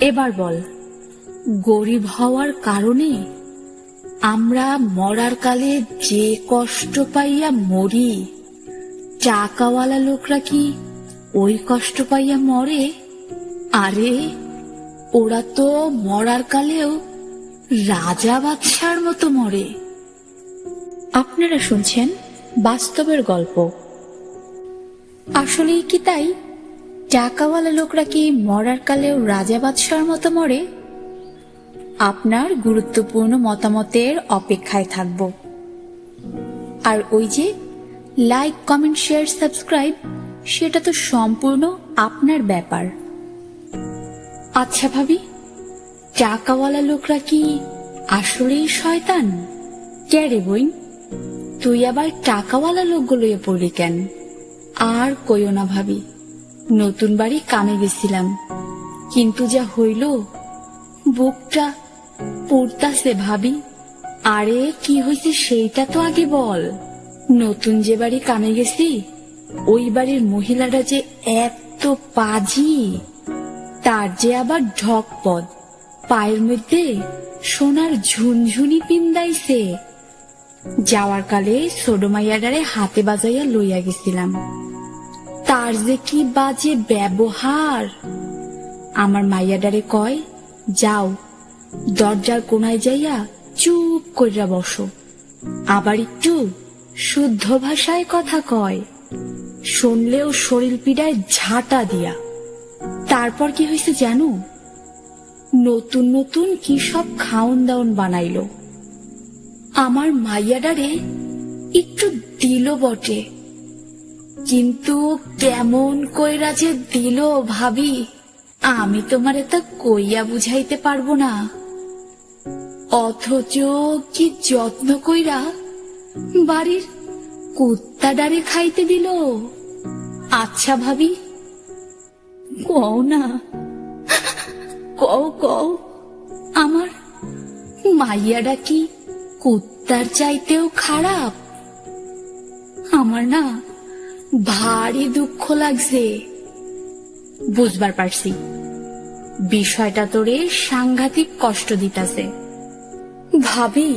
এবার বল, গরিব হওয়ার কারণে আমরা মরার কালে যে কষ্ট পাইয়া মরি টাকাওয়ালা লোকরা কি ওই কষ্ট পাইয়া মরে? আরে, ওরা তো মরার কালেও রাজা বাদশার মতো মরে। আপনারা শুনছেন বাস্তবের গল্প। আসলেই কি তাই? টাকাওয়ালা লোকরা কি মরার কালেও রাজা বাদশার মতো মরে? আপনার গুরুত্বপূর্ণ মতামতের অপেক্ষায় থাকব। আর ওই যে লাইক কমেন্ট শেয়ার সাবস্ক্রাইব সেটা তো সম্পূর্ণ আপনার ব্যাপার। আচ্ছা ভাবি, টাকাওয়ালা লোকরা কি আসলেই শয়তান? কে রে বইন তুই আবার টাকাওয়ালা লোকগুলো পড়লি কেন? আর কইও না ভাবি। নতুন বাড়ি কামে গেছিলাম। কিন্তু যা হইল, বুকটা পুড়তাছে ভাবি। আরে, কি হয়েছে সেইটা তো আগে বল। নতুন যে বাড়ি কামে গেছি, ওই বাড়ির মহিলারা যে এত পাজি। তার যে আবার ঢকপদ। পায়ের মধ্যে সোনার ঝুনঝুনি পিন্দাইছে যাওয়ার কালে সোডোমাইয়াডারে হাতে বাজাইয়া লইয়া গেছিলাম। তার যে কি বাজে ব্যবহার? আমার মাইয়াডারে কয়, যাও, দরজার কোনায় যাইয়া চুপ করিয়া বসো। আবার একটু শুদ্ধ ভাষায় কথা কয়, শুনলেও শরীর পীড়ায় ঝাঁটা দিয়া। তারপর কি হয়েছে জানো? নতুন নতুন কি সব খাওন দাওন বানাইল। আমার মাইয়াডারে একটু দিল বটে। কিন্তু কেমন কইরা যে দিল ভাবি, আমি তোমারে তা কইয়া বুঝাইতে পারব না। অথচ কি যত্ন কইরা বাড়ির কুত্তা ডারে খাইতে দিল। আচ্ছা ভাবি, কও না, কও কও, আমার মাইয়াডা কি কুত্তার চাইতেও খারাপ? আমার না ভারী দুঃখ লাগছে। বুঝবার পারছি। বিষয়টা তোরে সাংঘাতিক কষ্ট দিতাছে। ভাবি,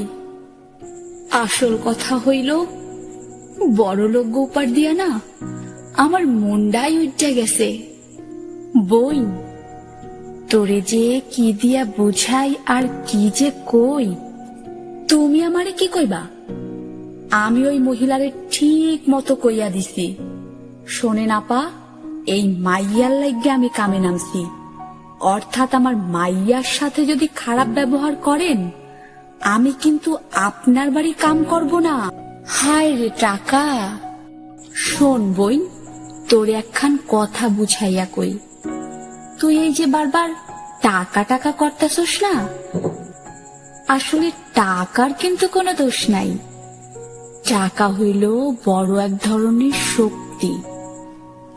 আসল কথা হইল বড় লোক গোপার দিয়া না, আমার মুন্ডাই উঠে গেছে। বই, তোরে যে কি দিয়া বুঝাই আর কি যে কই, তুমি আমারে কি কইবা? আমি ওই মহিলারে ঠিক মতো কইয়া দিছি। শোনেন আপা এই মাইয়ার লাগে আমি কামে নামছি। অর্থাৎ আমার মাইয়ার সাথে যদি খারাপ ব্যবহার করেন, আমি কিন্তু আপনার বাড়ি কাম করব না। হায় রে টাকা! শোন বইন, তোর একখান কথা বুঝাইয়া কই। তুই এই যে বারবার টাকা টাকা করতেছস না? আসলে টাকার কিন্তু কোনো দোষ নাই। টাকা হইল বড় এক ধরনের শক্তি।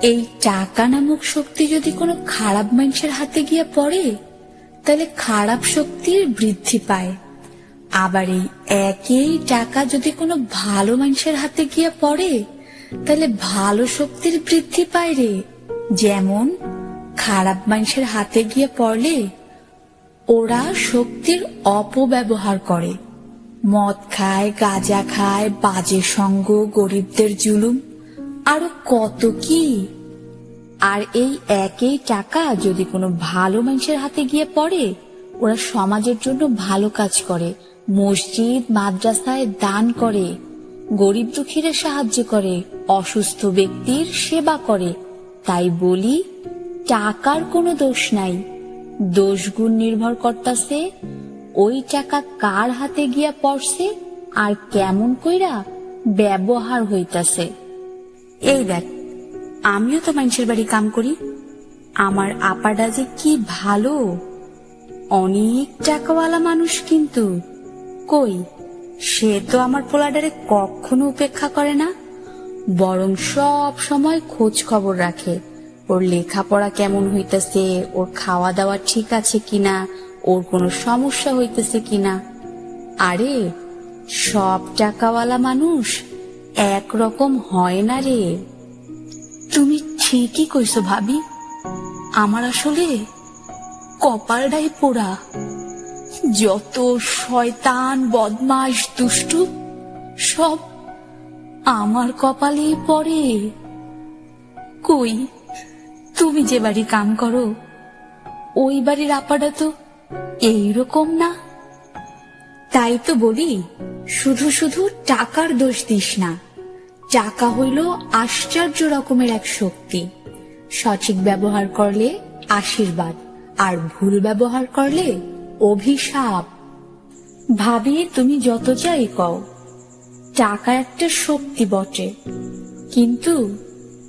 এই টাকা নামক শক্তি যদি কোনো খারাপ মানুষের হাতে গিয়ে পড়ে, তাহলে খারাপ শক্তির বৃদ্ধি পায়। আবার এই একই টাকা যদি কোনো ভালো মানুষের হাতে গিয়ে পড়ে, তাহলে ভালো শক্তির বৃদ্ধি পায় রে। যেমন, খারাপ মানুষের হাতে গিয়ে পড়লে ওরা শক্তির অপব্যবহার করে। মদ খায়, গাঁজা খায়, বাজে সঙ্গ, গরিবদের জুলুম। আরও কত কি? আর এই একই টাকা যদি কোনো ভালো মানুষের হাতে গিয়ে পড়ে, ওরা সমাজের জন্য ভালো কাজ করে, মসজিদ, মাদ্রাসায় দান করে, গরিব দুঃখীরা সাহায্য করে, অসুস্থ ব্যক্তির সেবা করে। তাই বলি, টাকার কোনো দোষ নাই। দোষ গুণ নির্ভর করতাছে ওই টাকা কার হাতে গিয়া পড়ছে আর কেমন কইরা ব্যবহার হইতাছে। এই দেখ, আমিও তো মানুষের বাড়ি কাম করি। আমার আপাটা যে কি ভালো। অনেক টাকাওয়ালা মানুষ কিন্তু। কই, সে তো আমার পোলাডারে কখনো উপেক্ষা করে না। বরং সব সময় খোঁজ খবর রাখে, ওর লেখাপড়া কেমন হইতেছে, ওর খাওয়া দাওয়া ঠিক আছে কিনা, ওর কোনো সমস্যা হইতেছে কিনা। আরে, সব টাকাওয়ালা মানুষ একরকম হয় না রে। তুমি ঠিকই কইছো ভাবি। আমার আসলে কপালটাই পোড়া। যত শয়তান বদমাস দুষ্টু, সব আমার কপালেই পড়ে। কই, তুমি যে বাড়ি কাম করো, ওই বাড়ির আপাটা তো এইরকম না? তাই তো বলি, শুধু শুধু টাকার দোষ দিস না। টাকা হইল আশ্চর্য রকমের এক শক্তি। সঠিক ব্যবহার করলে আশীর্বাদ, আর ভুল ব্যবহার করলে অভিশাপ। ভাবি তুমি যত চাই কও, টাকা একটা শক্তি বটে। কিন্তু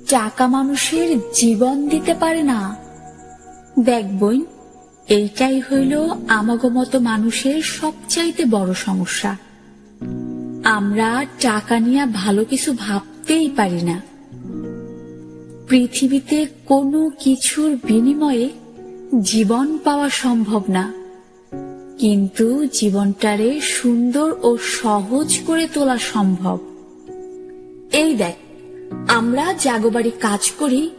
টাকা মানুষের জীবন দিতে পারে না। দেখ বোন এইটাই হইল আমাগো মতো মানুষের সবচাইতে বড় সমস্যা। আমরা টাকা নিয়ে ভালো কিছু ভাবতেই পারি না। পৃথিবীতে কোনো কিছুর বিনিময়ে জীবন পাওয়া সম্ভব না। কিন্তু জীবনটারে সুন্দর ও সহজ করে তোলা সম্ভব। এই দেখ, আমরা জাগোবাড়ি কাজ করি,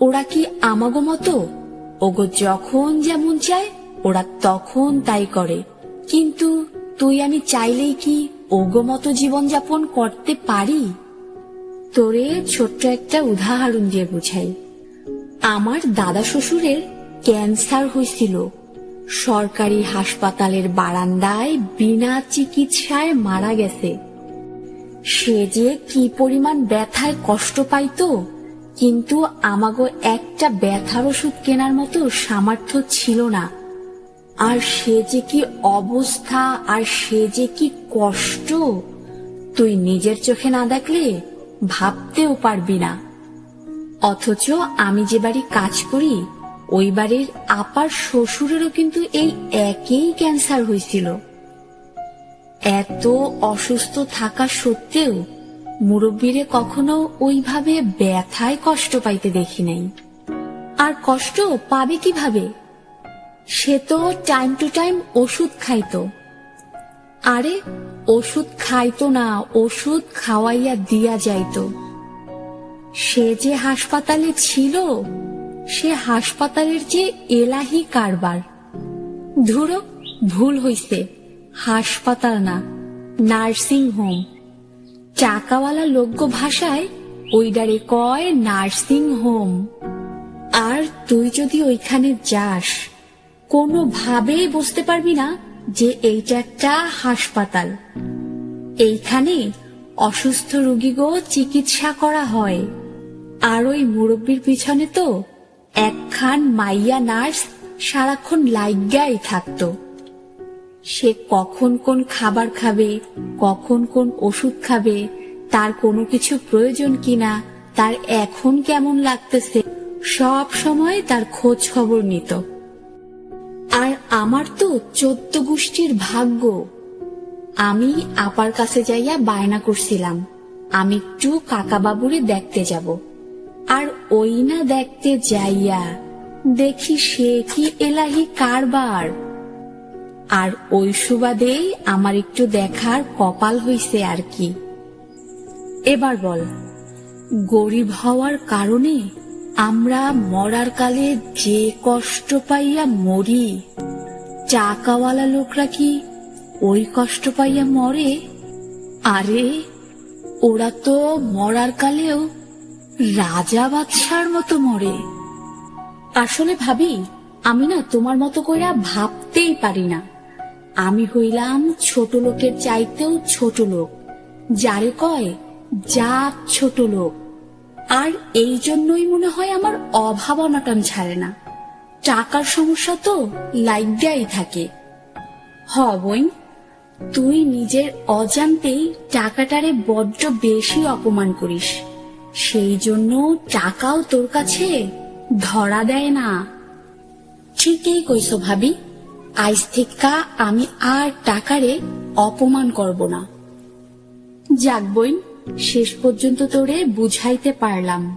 ওরা কি আমাগো মতো ওগো যখন যেমন চায়, ওরা তখন তাই করে। কিন্তু তুই আমি চাইলেই কি ওগো মতো জীবনযাপন করতে পারি? তোরে ছোট্ট একটা উদাহরণ দিয়ে বুঝাই। আমার দাদা শ্বশুরের ক্যান্সার হয়েছিল। সরকারি হাসপাতালের বারান্দায় বিনা চিকিৎসায় মারা গেছে। সে যে কি পরিমাণ ব্যথায় কষ্ট পাইতো কিন্তু আমাগো একটা ব্যথার ওষুধ কেনার মতো সামর্থ্য ছিল না। আর সে যে কি অবস্থা, আর সে যে কি কষ্ট, তুই নিজের চোখে না দেখলে ভাবতেও পারবি না। অথচ আমি যে বাড়ি কাজ করি, ওই বাড়ির আপার শ্বশুরেরও কিন্তু এই একই ক্যান্সার হয়েছিল। এত অসুস্থ থাকা সত্ত্বেও মুরব্বীরে কখনো ওইভাবে ব্যথায় কষ্ট পাইতে দেখি নাই। আর কষ্ট পাবে কীভাবে? সে তো টাইম টু টাইম ওষুধ খাইতো। আরে, ওষুধ খাইতো না, ওষুধ খাওয়াইয়া দিয়া যাইত। সে যে হাসপাতালে ছিল, সে হাসপাতালের যে এলাহি কারবার। ধুরো, ভুল হইছে, হাসপাতাল না, নার্সিং হোম। চাকাওয়ালা লোগ্য ভাষায় ওইডারে কয় নার্সিং হোম। আর তুই যদি ওইখানে যাস, কোনোভাবেই বুঝতে পারবি না যে এইটা একটা হাসপাতাল। এইখানে অসুস্থ রোগীগো চিকিৎসা করা হয়। আর ওই মুরব্বীর পিছনে তো একখান মাইয়া নার্স সারাক্ষণ লাইগাই থাকতো। সে কখন কোন খাবার খাবে, কখন কোন ওষুধ খাবে, তার কোনো কিছু প্রয়োজন কিনা, তার এখন কেমন লাগতেছে, সব সময় তার খোঁজ খবর নিত। আর আমার তো চোদ্দ গোষ্ঠীর ভাগ্য। আমি আপার কাছে যাইয়া বায়না করছিলাম, আমি একটু কাকা বাবুরে দেখতে যাব। আর ওই না দেখতে যাইয়া দেখি সে কি এলাহি কারবার। আর ওই সুবাদেই আমার একটু দেখার কপাল হইছে আর কি। এবার বল, গরিব হওয়ার কারণে আমরা মরার কালে যে কষ্ট পাইয়া মরি, চাকাওয়ালা লোকরা কি ওই কষ্ট পাইয়া মরে? আরে, ওরা তো মরার কালেও রাজা বাদশার মতো মরে। আসলে ভাবি, আমি না তোমার মতো কইরা ভাবতেই পারি না। আমি হইলাম ছোট লোকের চাইতেও ছোট লোক। যারে কয় যা ছোট লোক। আর এই জন্যই মনে হয় আমার অভাব অনাটন ছাড়ে না। টাকার সমস্যা তো লাইগাই থাকে। হ বইন তুই নিজের অজান্তেই টাকাটারে বড্ড বেশি অপমান করিস। সেই জন্য টাকাও তোর কাছে ধরা দেয় না। ঠিকই কইছো ভাবি। আজ থেকে আমি আর টাকারে অপমান করব না। যাক বই শেষ পর্যন্ত তোরে বুঝাইতে পারলাম।